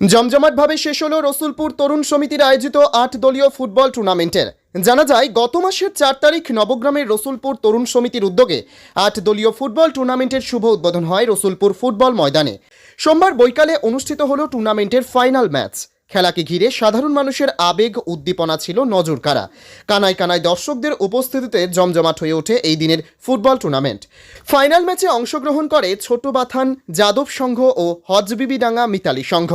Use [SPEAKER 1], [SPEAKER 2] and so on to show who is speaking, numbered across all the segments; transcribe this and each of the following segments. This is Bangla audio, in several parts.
[SPEAKER 1] জমজমাটভাবে শেষ হলো রসুলপুর তরুণ সমিতির আয়োজিত আট দলীয় ফুটবল টুর্নামেন্টের। জানা যায়, গত মাসের চার তারিখ নবগ্রামের রসুলপুর তরুণ সমিতির উদ্যোগে আট দলীয় ফুটবল টুর্নামেন্টের শুভ উদ্বোধন হয় রসুলপুর ফুটবল ময়দানে। সোমবার বৈকালে অনুষ্ঠিত হলো টুর্নামেন্টের ফাইনাল ম্যাচ। খেলাকে ঘিরে সাধারণ মানুষের আবেগ উদ্দীপনা ছিল নজর কারা কানায় কানায় দর্শকদের উপস্থিতিতে জমজমাট হয়ে ওঠে এই দিনের ফুটবল টুর্নামেন্ট। ফাইনাল ম্যাচে অংশগ্রহণ করে ছোট বাথান, যাদব সংঘ ও হজবিবিডাঙ্গা মিতালি সংঘ।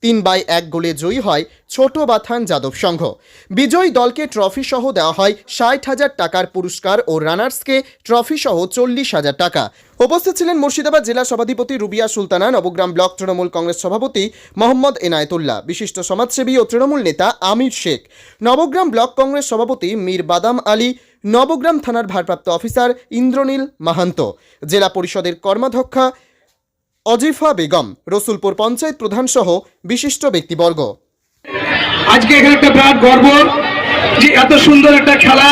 [SPEAKER 1] তিন বাই এক গোলে জয়ী হয় ছোট বাথান যাদব সংঘ। বিজয়ী দলকে ট্রফি সহ দেওয়া হয় ষাট হাজার টাকার পুরস্কার ও রানার্সকে ট্রফি সহ চল্লিশ হাজার টাকা। উপস্থিত ছিলেন মুর্শিদাবাদ জেলা সভাধিপতি রুবিয়া সুলতানা, নবগ্রাম ব্লক তৃণমূল কংগ্রেস সভাপতি মোহাম্মদ এনায়েতুল্লাহ, বিশিষ্ট সমাজসেবী ও তৃণমূল নেতা আমির শেখ, নবগ্রাম ব্লক কংগ্রেস সভাপতি মীর বাদাম আলী, নবগ্রাম থানার ভারপ্রাপ্ত অফিসার ইন্দ্রনীল মাহান্ত, জেলা পরিষদের কর্মাধ্যক্ষা অজিফা বেগম, রসুলপুর পঞ্চায়েত প্রধান সহ বিশিষ্ট ব্যক্তিবর্গ।
[SPEAKER 2] আজকে এখানে একটা বিরাট গর্ব যে এত সুন্দর একটা খেলা,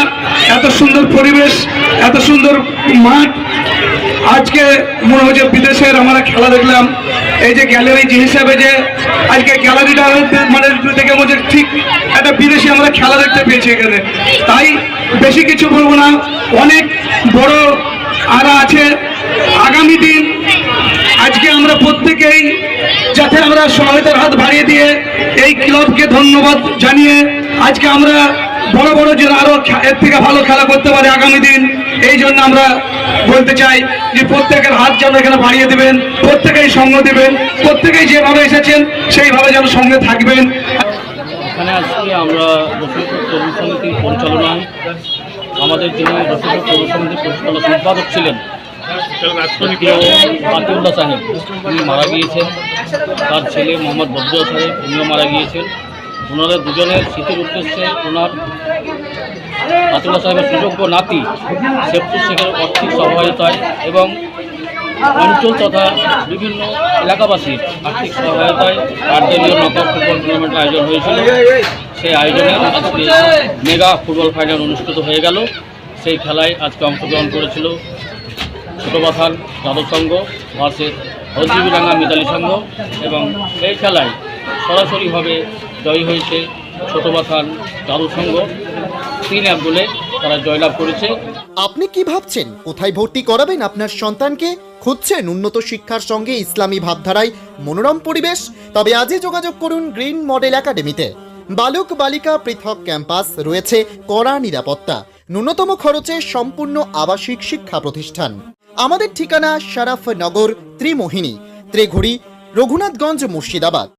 [SPEAKER 2] এত সুন্দর পরিবেশ, এত সুন্দর মাঠ। আজকে মনে হচ্ছে বিদেশের আমরা খেলা দেখলাম। এই যে গ্যালারি যে হিসাবে যে আজকে গ্যালারিটা মানে দেখে মনে ঠিক একটা বিদেশি আমরা খেলা দেখতে পেয়েছি এখানে। তাই বেশি কিছু বলব না। অনেক বড় আরা আছে। আগামী দিন আজকে আমরা প্রত্যেকেই যাতে আমরা সহায়তার হাত বাড়িয়ে দিয়ে এই ক্লাবকে ধন্যবাদ জানিয়ে আজকে আমরা বড় বড় যেন আরও এর থেকে ভালো খেলা করতে পারে আগামী দিন, এই জন্য আমরা বলতে চাই যে প্রত্যেকের হাত যেন এখানে বাড়িয়ে দেবেন, প্রত্যেকেই সঙ্গ দেবেন, প্রত্যেকেই যেভাবে এসেছেন সেইভাবে যেন সঙ্গে থাকবেন।
[SPEAKER 3] এখানে আজকে আমরা পরিচালনায় আমাদের যিনি সম্পাদক ছিলেন বাতিউল্লাহ সাহেব, উনি মারা গিয়েছেন। তার ছেলে মোহাম্মদ বদরুল সাহেব, উনিও মারা গিয়েছেন। ওনাদের দুজনের স্মৃতির উদ্দেশ্যে ওনার বাতিউল্লাহ সাহেবের সুযোগ্য নাতি শেফতুর শেখের আর্থিক সহায়তায় এবং অঞ্চল তথা বিভিন্ন এলাকাবাসীর আর্থিক সহায়তায় আটদলীয় নকআউট ফুটবল টুর্নামেন্টের আয়োজন হয়েছিল। সেই আয়োজনে আজকে মেগা ফুটবল ফাইনাল অনুষ্ঠিত হয়ে গেল। সেই খেলায় আজকে অংশগ্রহণ করেছিল ছোটো বাথান যাদব সংঘ ভার্সেস হলদিবিরাঙ্গা মিতালি সংঘ এবং এই খেলায় সরাসরিভাবে জয়ী হয়েছে ছোটো বাথান যাদব সংঘ। তিন এক গোলে তারা জয়লাভ করেছে।
[SPEAKER 1] আপনি কি ভাবছেন? কোথায় ভর্তি করাবেন আপনার সন্তানকে? খুঁজছেন উন্নত শিক্ষার সঙ্গে ইসলামী ভাবধারায় মনোরম পরিবেশ? তবে আজই যোগাযোগ করুন গ্রিন মডেল একাডেমিতে। বালক বালিকা পৃথক ক্যাম্পাস রয়েছে কড়া নিরাপত্তা। ন্যূনতম খরচে সম্পূর্ণ আবাসিক শিক্ষা প্রতিষ্ঠান। আমাদের ঠিকানা শারাফনগর ত্রিমোহিনী ত্রিঘুড়ি রঘুনাথগঞ্জ মুর্শিদাবাদ।